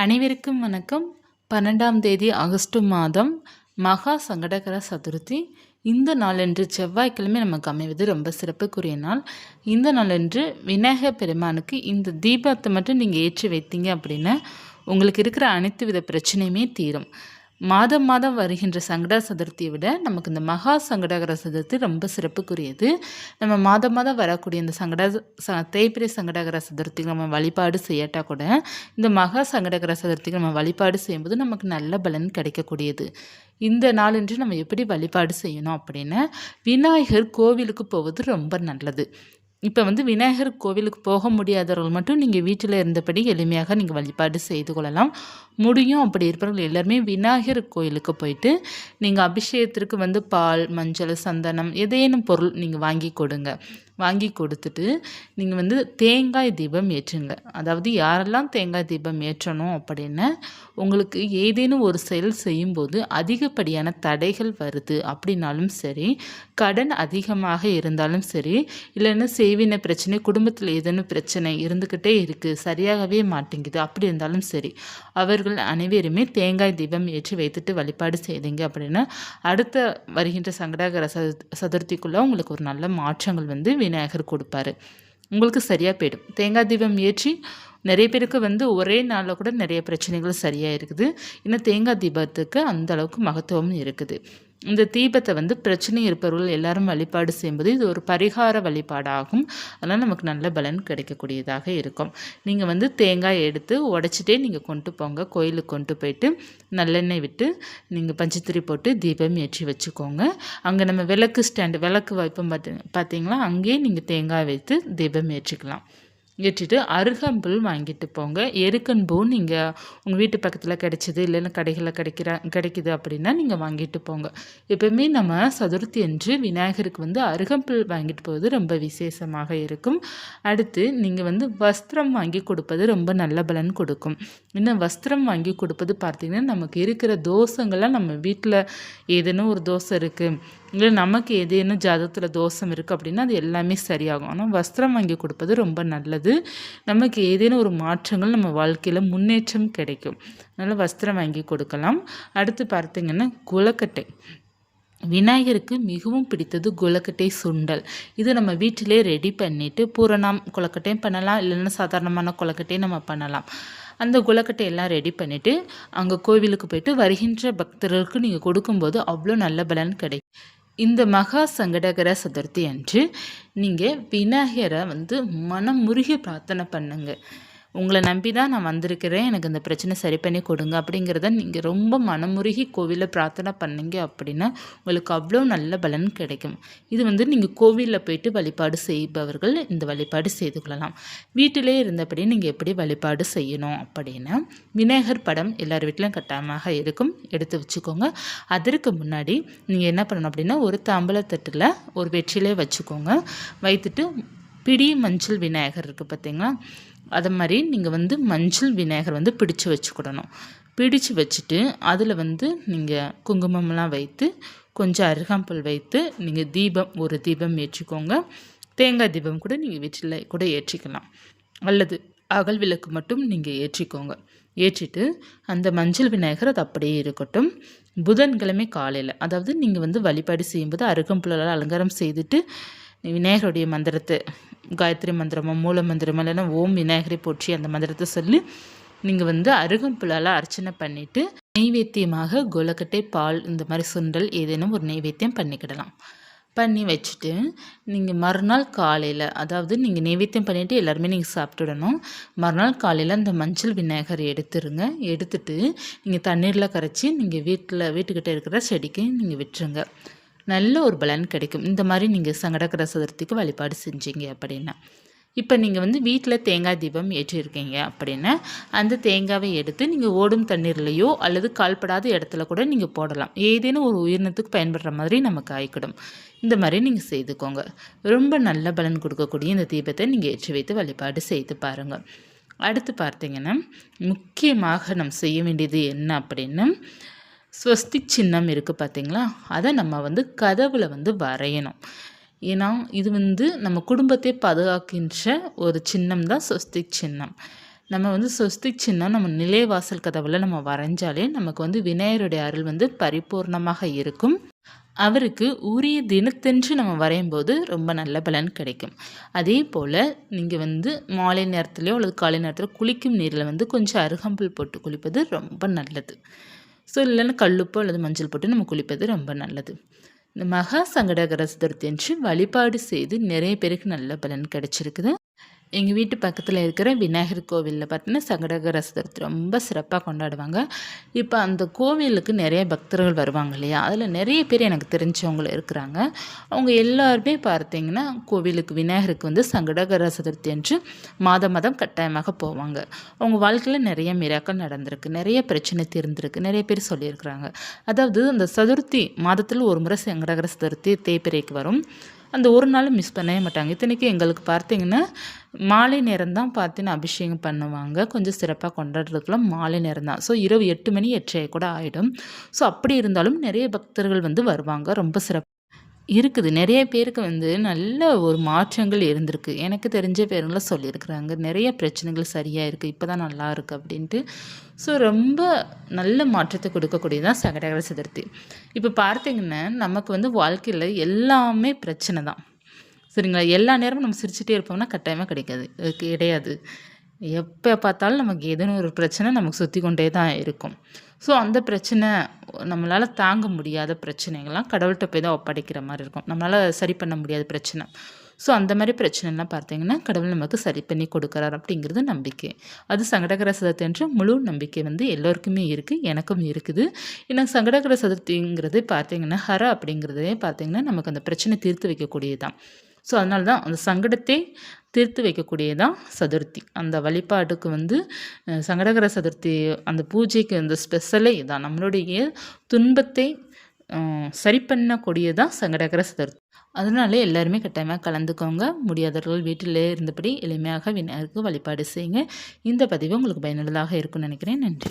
அனைவருக்கும் வணக்கம். பன்னெண்டாம் தேதி ஆகஸ்ட் மாதம் மகா சங்கடகர சதுர்த்தி. இந்த நாளன்று செவ்வாய்க்கிழமை நமக்கு அமைவது ரொம்ப சிறப்புக்குரிய நாள். இந்த நாளன்று விநாயகர் பெருமானுக்கு இந்த தீபத்தை மட்டும் நீங்கள் ஏற்றி வைத்தீங்க அப்படின்னா உங்களுக்கு இருக்கிற அனைத்து வித பிரச்சனையுமே தீரும். மாதம் மாதம் வருகின்ற சங்கட சதுர்த்தியை விட நமக்கு இந்த மகா சங்கடகர சதுர்த்தி ரொம்ப சிறப்புக்குரியது. நம்ம மாதம் மாதம் வரக்கூடிய இந்த சங்கட ச தேய்பிரை சங்கடகர சதுர்த்திக்கு நம்ம வழிபாடு செய்யட்டா கூட இந்த மகா சங்கடகர சதுர்த்திக்கு நம்ம வழிபாடு செய்யும்போது நமக்கு நல்ல பலன் கிடைக்கக்கூடியது. இந்த நாளன்று நம்ம எப்படி வழிபாடு செய்யணும் அப்படின்னா விநாயகர் கோவிலுக்கு போவது ரொம்ப நல்லது. இப்போ வந்து விநாயகர் கோவிலுக்கு போக முடியாதவர்கள் மட்டும் நீங்கள் வீட்டில் இருந்தபடி எளிமையாக நீங்கள் வழிபாடு செய்து கொள்ளலாம். முடியும். அப்படி இருப்பவர்கள் எல்லாருமே விநாயகர் கோயிலுக்கு போயிட்டு நீங்கள் அபிஷேகத்திற்கு வந்து பால் மஞ்சள் சந்தனம் ஏதேனும் பொருள் நீங்கள் வாங்கி கொடுங்க. வாங்கி கொடுத்துட்டு நீங்கள் வந்து தேங்காய் தீபம் ஏற்றுங்க. அதாவது யாரெல்லாம் தேங்காய் தீபம் ஏற்றணும் அப்படின்னு உங்களுக்கு ஏதேனும் ஒரு செயல் செய்யும்போது அதிகப்படியான தடைகள் வருது அப்படின்னாலும் சரி கடன் அதிகமாக இருந்தாலும் சரி இல்லைன்னா செய்வின பிரச்சனை குடும்பத்தில் ஏதேனும் பிரச்சனை இருந்துக்கிட்டே இருக்குது சரியாகவே மாட்டேங்குது அப்படி இருந்தாலும் சரி அவர்கள் அவர்கள் அனைவருமே தேங்காய் தீபம் ஏற்றி வைத்துட்டு வழிபாடு செய்தீங்க அப்படின்னா அடுத்த வருகின்ற சங்கடாகர சதுர்த்திக்குள்ளே உங்களுக்கு ஒரு நல்ல மாற்றங்கள் வந்து விநாயகர் கொடுப்பாரு. உங்களுக்கு சரியாக போயிடும். தேங்காய் தீபம் ஏற்றி நிறைய பேருக்கு வந்து ஒரே நாளில் கூட நிறைய பிரச்சனைகள் சரியாக இருக்குது. ஏன்னா தேங்காய் தீபத்துக்கு அந்த அளவுக்கு மகத்துவம் இருக்குது. இந்த தீபத்தை வந்து பிரச்சனை இருப்பவர்கள் எல்லாரும் வழிபாடு செய்யும்போது இது ஒரு பரிகார வழிபாடாகும். அதனால் நமக்கு நல்ல பலன் கிடைக்கக்கூடியதாக இருக்கும். நீங்கள் வந்து தேங்காய் எடுத்து உடச்சிட்டே நீங்கள் கொண்டு போங்க. கோயிலுக்கு கொண்டு போயிட்டு நல்லெண்ணெய் விட்டு நீங்கள் பஞ்சத்திரி போட்டு தீபம் ஏற்றி வச்சுக்கோங்க. அங்கே நம்ம விளக்கு ஸ்டாண்டு விளக்கு வைப்போம் பார்த்து பார்த்தீங்களா அங்கேயே நீங்கள் தேங்காய் வைத்து தீபம் ஏற்றிக்கலாம். ஏற்றிட்டு அருகம்புல் வாங்கிட்டு போங்க. எருக்கன்பூ நீங்கள் உங்கள் வீட்டு பக்கத்தில் கிடைச்சிது இல்லைன்னா கடைகளில் கிடைக்கிற கிடைக்குது அப்படின்னா நீங்கள் வாங்கிட்டு போங்க. எப்பவுமே நம்ம சதுர்த்தி அன்று விநாயகருக்கு வந்து அருகம்புல் வாங்கிட்டு போவது ரொம்ப விசேஷமாக இருக்கும். அடுத்து நீங்கள் வந்து வஸ்திரம் வாங்கி கொடுப்பது ரொம்ப நல்ல பலன் கொடுக்கும். இன்னும் வஸ்திரம் வாங்கி கொடுப்பது பார்த்தீங்கன்னா நமக்கு இருக்கிற தோஷங்கள்லாம் நம்ம வீட்டில் ஏதேனும் ஒரு தோசை இருக்குது இல்லை நமக்கு ஏதேனும் ஜாதகத்தில் தோஷம் இருக்குது அப்படின்னா அது எல்லாமே சரியாகும். ஆனால் வஸ்திரம் வாங்கி கொடுப்பது ரொம்ப நல்லது. நமக்கு ஏதேனும் ஒரு மாற்றங்கள் நம்ம வாழ்க்கையில் முன்னேற்றம் கிடைக்கும். அதனால் வஸ்திரம் வாங்கி கொடுக்கலாம். அடுத்து பார்த்திங்கன்னா குளக்கட்டை விநாயகருக்கு மிகவும் பிடித்தது குளக்கட்டை சுண்டல். இது நம்ம வீட்டிலே ரெடி பண்ணிவிட்டு பூரணம் குளக்கட்டையும் பண்ணலாம். இல்லைன்னா சாதாரணமான குளக்கட்டையும் நம்ம பண்ணலாம். அந்த குளக்கட்டை எல்லாம் ரெடி பண்ணிவிட்டு அங்கே கோவிலுக்கு போயிட்டு வருகின்ற பக்தர்களுக்கு நீங்கள் கொடுக்கும்போது அவ்வளோ நல்ல பலன் கிடைக்கும். இந்த மகா சங்கடகர சதுர்த்தி அன்று நீங்கள் விநாயகரை வந்து மனம் முருகி பிரார்த்தனை பண்ணுங்கள் உங்களை நம்பி தான் நான் வந்திருக்கிறேன். எனக்கு இந்த பிரச்சனை சரி பண்ணி கொடுங்க. அப்படிங்கிறத நீங்கள் ரொம்ப மனமுருகி கோவிலில் பிரார்த்தனை பண்ணீங்க அப்படின்னா உங்களுக்கு அவ்வளோ நல்ல பலன் கிடைக்கும். இது வந்து நீங்கள் கோவிலில் போயிட்டு வழிபாடு செய்பவர்கள் இந்த வழிபாடு செய்து கொள்ளலாம். வீட்டிலே இருந்தபடி நீங்கள் எப்படி வழிபாடு செய்யணும் அப்படின்னா விநாயகர் படம் எல்லார் வீட்டிலும் கட்டாயமாக இருக்கும். எடுத்து வச்சுக்கோங்க. அதற்கு முன்னாடி நீங்கள் என்ன பண்ணணும் அப்படின்னா ஒரு தாம்பலத்தட்டில் ஒரு வெற்றிலே வச்சுக்கோங்க. வைத்துட்டு பிடி மஞ்சள் விநாயகர் இருக்குது பார்த்தீங்களா அதை மாதிரி நீங்கள் வந்து மஞ்சள் விநாயகர் வந்து பிடிச்சு வச்சுக்கிடணும். பிடிச்சு வச்சுட்டு அதில் வந்து நீங்கள் குங்குமம்லாம் வைத்து கொஞ்சம் அருகாம்பல் வைத்து நீங்கள் தீபம் ஒரு தீபம் ஏற்றிக்கோங்க. தேங்காய் தீபம் கூட நீங்கள் வீட்டில் கூட ஏற்றிக்கலாம். அல்லது அகல் விளக்கு மட்டும் நீங்கள் ஏற்றிக்கோங்க. ஏற்றிட்டு அந்த மஞ்சள் விநாயகர் அது அப்படியே இருக்கட்டும். புதன்கிழமை காலையில் அதாவது நீங்கள் வந்து வழிபாடு செய்யும்போது அருகம்புலால் அலங்காரம் செய்துட்டு விநாயகருடைய மந்திரத்தை காயத்ரி மந்திரமோ மூல மந்திரமோ இல்லைன்னா ஓம் விநாயகரை போற்றி அந்த மந்திரத்தை சொல்லி நீங்கள் வந்து அருகம்புலால் அர்ச்சனை பண்ணிவிட்டு நெய்வேத்தியமாக கொலக்கட்டை பால் இந்த மாதிரி சுண்டல் ஏதேனும் ஒரு நெய்வேத்தியம் பண்ணிக்கிடலாம். பண்ணி வச்சுட்டு நீங்கள் மறுநாள் காலையில் அதாவது நீங்கள் நைவேத்தியம் பண்ணிவிட்டு எல்லாருமே நீங்கள் சாப்பிட்டுடணும். மறுநாள் காலையில் அந்த மஞ்சள் விநாயகர் எடுத்துருங்க. எடுத்துட்டு நீங்கள் தண்ணீரில் கரைச்சி நீங்கள் வீட்டில் வீட்டுக்கிட்ட இருக்கிற செடிக்கு நீங்கள் விட்டுருங்க. நல்ல ஒரு பலன் கிடைக்கும். இந்த மாதிரி நீங்கள் சங்கடகர சதுர்த்திக்கு வழிபாடு செஞ்சீங்க அப்படின்னா. இப்போ நீங்கள் வந்து வீட்டில் தேங்காய் தீபம் ஏற்றிருக்கீங்க அப்படின்னா அந்த தேங்காவை எடுத்து நீங்கள் ஓடும் தண்ணீர்லையோ அல்லது கால்படாத இடத்துல கூட நீங்கள் போடலாம். ஏதேனும் ஒரு உயிரினத்துக்கு பயன்படுற மாதிரி நமக்கு ஆயிக்கிடும். இந்த மாதிரி நீங்கள் செய்துக்கோங்க. ரொம்ப நல்ல பலன் கொடுக்கக்கூடிய இந்த தீபத்தை நீங்கள் ஏற்றி வைத்து வழிபாடு செய்து பாருங்கள் அடுத்து பார்த்தீங்கன்னா முக்கியமாக நம்ம செய்ய வேண்டியது என்ன அப்படின்னா ஸ்வஸ்தி சின்னம் இருக்குது பார்த்திங்களா அதை நம்ம வந்து கதவில் வந்து வரையணும். ஏன்னா இது வந்து நம்ம குடும்பத்தை பாதுகாக்கின்ற ஒரு சின்னம் தான் ஸ்வஸ்தி சின்னம். நம்ம வந்து ஸ்வஸ்தி சின்னம் நம்ம நிலைவாசல் கதவில் நம்ம வரைஞ்சாலே நமக்கு வந்து விநாயகருடைய அருள் வந்து பரிபூர்ணமாக இருக்கும். அவருக்கு உரிய தினத்தன்று நம்ம வரையும்போது ரொம்ப நல்ல பலன் கிடைக்கும். அதே போல் நீங்கள் வந்து மாலை நேரத்துலையோ அல்லது காலை நேரத்தில் குளிக்கும் நீரில் வந்து கொஞ்சம் அருகம்புல் போட்டு குளிப்பது ரொம்ப நல்லது. ஸோ இல்லைன்னா கல்லுப்போ அல்லது மஞ்சள் போட்டு நம்ம குளிப்பது ரொம்ப நல்லது. இந்த மகா சங்கடகர சதுர்த்தி அன்று வழிபாடு செய்து நிறைய பேருக்கு நல்ல பலன் கிடைச்சிருக்குது. எங்கள் வீட்டு பக்கத்தில் இருக்கிற விநாயகர் கோவிலில் பார்த்தீங்கன்னா சங்கடகர சதுர்த்தி ரொம்ப சிறப்பாக கொண்டாடுவாங்க. இப்போ அந்த கோவிலுக்கு நிறைய பக்தர்கள் வருவாங்க இல்லையா? அதில் நிறைய பேர் எனக்கு தெரிஞ்சவங்க இருக்கிறாங்க. அவங்க எல்லாருமே பார்த்தீங்கன்னா கோவிலுக்கு விநாயகருக்கு வந்து சங்கடகர சதுர்த்தி என்று மாதம் மாதம் கட்டாயமாக போவாங்க. அவங்க வாழ்க்கையில் நிறைய மிராக்கள் நடந்திருக்கு. நிறைய பிரச்சனை தீர்ந்திருக்கு. நிறைய பேர் சொல்லியிருக்கிறாங்க. அதாவது அந்த சதுர்த்தி மாதத்தில் ஒரு முறை சங்கடகர சதுர்த்தி தேய்பிரைக்கு வரும். அந்த ஒரு நாளும் மிஸ் பண்ணவே மாட்டாங்க. இத்தனைக்கு எங்களுக்கு பார்த்தீங்கன்னா மாலை நேரம் தான் பார்த்தீங்கன்னா அபிஷேகம் பண்ணுவாங்க. கொஞ்சம் சிறப்பாக கொண்டாடுறதுக்குலாம் மாலை நேரம் தான் ஸோ இரவு எட்டு மணி எட்டரை கூட ஆகிடும் ஸோ அப்படி இருந்தாலும் நிறைய பக்தர்கள் வந்து வருவாங்க. ரொம்ப சிறப்பு இருக்குது. நிறைய பேருக்கு வந்து நல்ல ஒரு மாற்றங்கள் இருந்திருக்கு. எனக்கு தெரிஞ்ச பேருங்களாம் சொல்லியிருக்கிறாங்க நிறைய பிரச்சனைகள் சரியாக இருக்குது இப்போ தான் நல்லா இருக்குது அப்படின்ட்டு. ஸோ ரொம்ப நல்ல மாற்றத்தை கொடுக்கக்கூடியது தான் சகடகர சதுர்த்தி. இப்போ பார்த்தீங்கன்னா நமக்கு வந்து வாழ்க்கையில் எல்லாமே பிரச்சனை தான். சரிங்களா? எல்லா நேரமும் நம்ம சிரிச்சுட்டே இருப்போம்னா கட்டாயமாக கிடைக்காது. கிடையாது. எப்போ பார்த்தாலும் நமக்கு ஏதேனும் ஒரு பிரச்சனை நமக்கு சுற்றி கொண்டே தான் இருக்கும். ஸோ அந்த பிரச்சனை நம்மளால் தாங்க முடியாத பிரச்சனைகள்லாம் கடவுள்கிட்ட போய் தான் ஒப்படைக்கிற மாதிரி இருக்கும். நம்மளால் சரி பண்ண முடியாத பிரச்சனை. ஸோ அந்த மாதிரி பிரச்சனைலாம் பார்த்தீங்கன்னா கடவுள் நமக்கு சரி பண்ணி கொடுக்குறார் அப்படிங்கிறது நம்பிக்கை. அது சங்கடகர சதுர்த்தி என்ற முழு நம்பிக்கை வந்து எல்லோருக்குமே இருக்குது எனக்கும் இருக்குது. ஏன்னா சங்கடகர சதுர்த்திங்கிறது பார்த்தீங்கன்னா ஹர அப்படிங்கிறதே பார்த்தீங்கன்னா நமக்கு அந்த பிரச்சனை தீர்த்து வைக்கக்கூடியது தான் ஸோ அதனால தான் அந்த சங்கடத்தை தீர்த்து வைக்கக்கூடியதான் சதுர்த்தி. அந்த வழிபாட்டுக்கு வந்து சங்கடகர சதுர்த்தி அந்த பூஜைக்கு அந்த ஸ்பெஷலே இதான் நம்மளுடைய துன்பத்தை சரி பண்ணக்கூடியதான் சங்கடகர சதுர்த்தி. அதனால எல்லாருமே கட்டாயமாக கலந்துக்கோங்க. முடியாதவர்கள் வீட்டிலே இருந்தபடி எளிமையாக விநாயகருக்கு வழிபாடு செய்யுங்க. இந்த பதிவு உங்களுக்கு பயனுள்ளதாக இருக்கும்னு நினைக்கிறேன். நன்றி.